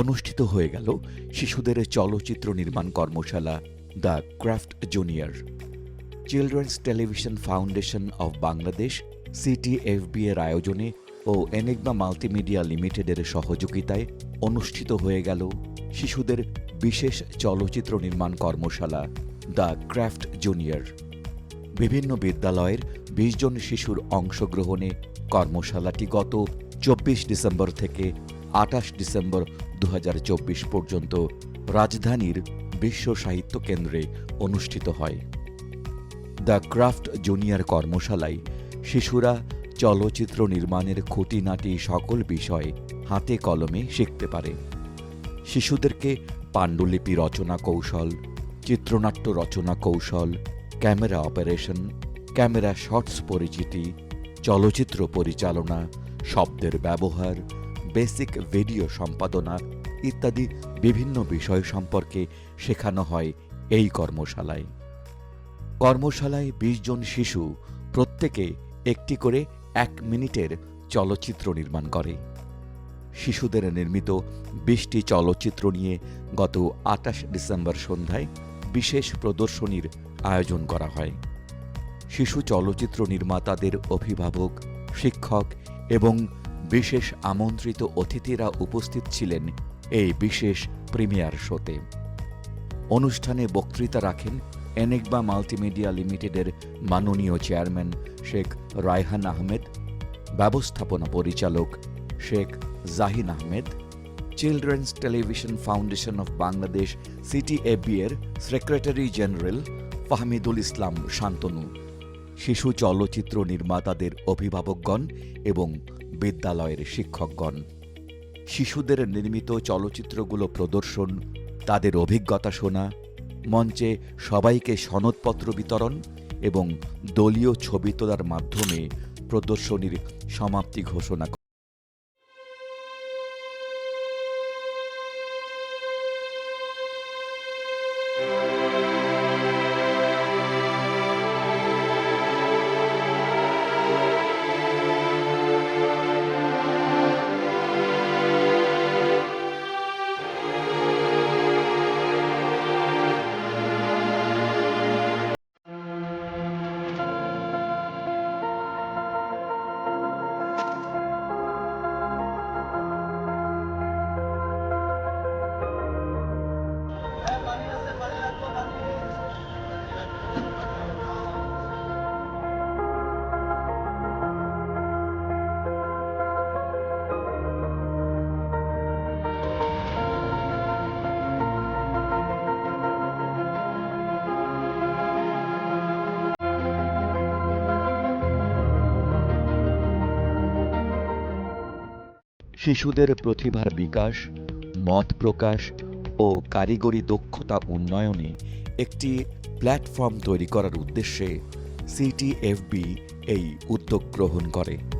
অনুষ্ঠিত হয়ে গেল শিশুদের চলচ্চিত্র নির্মাণ কর্মশালা the craft junior. Children's television foundation of Bangladesh, CTFB এর আয়োজনে ও এনেগমা মাল্টিমিডিয়া লিমিটেডের সহযোগিতায় অনুষ্ঠিত হয়ে গেল শিশুদের বিশেষ চলচ্চিত্র নির্মাণ কর্মশালা দ্য ক্রাফট জুনিয়র। বিভিন্ন বিদ্যালয়ের বিশ জন শিশুর অংশগ্রহণে কর্মশালাটি গত চব্বিশ ডিসেম্বর থেকে আঠাশ ডিসেম্বর দু হাজার চব্বিশ পর্যন্ত রাজধানীর বিশ্ব সাহিত্য কেন্দ্রে অনুষ্ঠিত হয়। দ্য ক্রাফট জুনিয়র কর্মশালায় শিশুরা চলচ্চিত্র নির্মাণের খুঁটিনাটি সকল বিষয় হাতে কলমে শিখতে পারে। শিশুদেরকে পাণ্ডুলিপি রচনা কৌশল, চিত্রনাট্য রচনা কৌশল, ক্যামেরা অপারেশন, ক্যামেরা শটস পরিচিতি, চলচ্চিত্র পরিচালনা, শব্দের ব্যবহার বেসিক ভিডিও সম্পাদনা ইত্যাদি বিভিন্ন বিষয় সম্পর্কে শেখানো হয় এই কর্মশালায়। কর্মশালায় বিশ জন শিশু প্রত্যেকে একটি করে এক মিনিটের চলচ্চিত্র নির্মাণ করে। শিশুদের নির্মিত বিশটি চলচ্চিত্র নিয়ে গত আটাশ ডিসেম্বর সন্ধ্যায় বিশেষ প্রদর্শনীর আয়োজন করা হয়। শিশু চলচ্চিত্র নির্মাতাদের অভিভাবক, শিক্ষক এবং বিশেষ আমন্ত্রিত অতিথিরা উপস্থিত ছিলেন এই বিশেষ প্রিমিয়ার শোতে। অনুষ্ঠানে বক্তৃতা রাখেন এনেকবা মাল্টিমিডিয়া লিমিটেডের মাননীয় চেয়ারম্যান শেখ রায়হান আহমেদ, ব্যবস্থাপনা পরিচালক Sheikh Jahin Ahmed, children's television foundation of Bangladesh CTAB এর সেক্রেটারি জেনারেল ফাহমিদুল ইসলাম শান্তনু শিশু চলচ্চিত্র নির্মাতাদের অভিভাবকগণ এবং বিদ্যালয়ের শিক্ষকগণ। শিশুদের নির্মিত চলচ্চিত্রগুলো প্রদর্শন, তাদের অভিজ্ঞতা শোনা, মঞ্চে সবাইকে সনদপত্র বিতরণ এবং দলীয় ছবি তোলার মাধ্যমে প্রদর্শনীর সমাপ্তি ঘোষণা শিশুদের প্রতিভার বিকাশ, মত প্রকাশ ও কারিগরি দক্ষতা উন্নয়নে একটি প্ল্যাটফর্ম তৈরি করার উদ্দেশ্যে সিটিএফবি এই উদ্যোগ গ্রহণ করে।